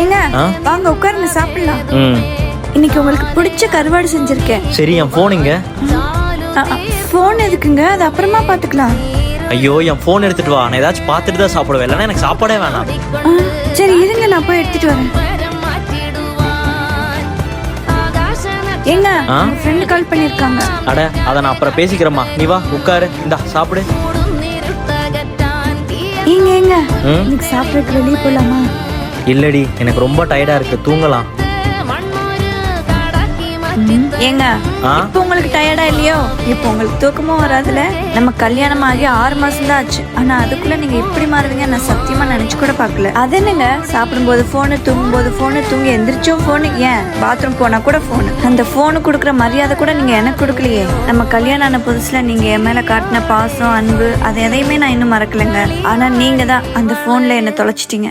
ஏங்க? வாங்க உட்காருங்க சாப்பிடலாம். ம். இன்னைக்கு உங்களுக்கு பிடிச்ச கருவாடு செஞ்சிருக்கேன். சரி என் ஃபோன் இங்க. ஃபோன் எதுக்குங்க? அது அப்புறமா பாத்துக்கலாம் ஐயோ என் ஃபோன் எடுத்துட்டு வா. நான் ஏதாச்சும் பார்த்துட்டு தான் சாப்பிடுவேன். இல்லைன்னா எனக்கு சாப்பாடே வேணாம். சரி இருங்க நான் போய் எடுத்துட்டு வரேன். ஏங்க ஃப்ரெண்டு கால் பண்ணிருக்காங்க. அட அதை நான் அப்புறம் பேசிக்கிறேம்மா. நீ வா உட்காரு. இந்தா சாப்பிடு. ஏங்க ஏங்க? இன்னைக்கு சாப்பிடறதுக்கு வெளியே போலாமா? இல்லடி எனக்கு ரொம்ப டயர்டா இருக்கு. தூங்கலாம். ஏங்க? இப்போ உங்களுக்கு டயர்டா இல்லையோ? இப்போ உங்களுக்கு தூக்கமும் வராதுல? நம்ம கல்யாணம் ஆகி ஆறு மாசம் தான் ஆச்சு. ஆனா அதுக்குள்ள நீங்க இப்படி மாறுவீங்க நான் சத்தியமா நினைச்சு கூட பார்க்கல. அது என்னங்க? சாப்பிடும்போது போனு தூங்கும்போது போனு தூங்கி எந்திரிச்சும் போனு ஏன்? பாத்ரூம் போனா கூட போனு அந்த போனு கொடுக்குற மரியாதை கூட நீங்க எனக்கு கொடுக்கலையே. நம்ம கல்யாணம் ஆன புதுசுல நீங்க என் மேல காட்டின பாசம் அன்பு அது எதையுமே நான் இன்னும் மறக்கலைங்க. ஆனா நீங்க தான் அந்த போன்ல என்ன தொலைச்சிட்டீங்க.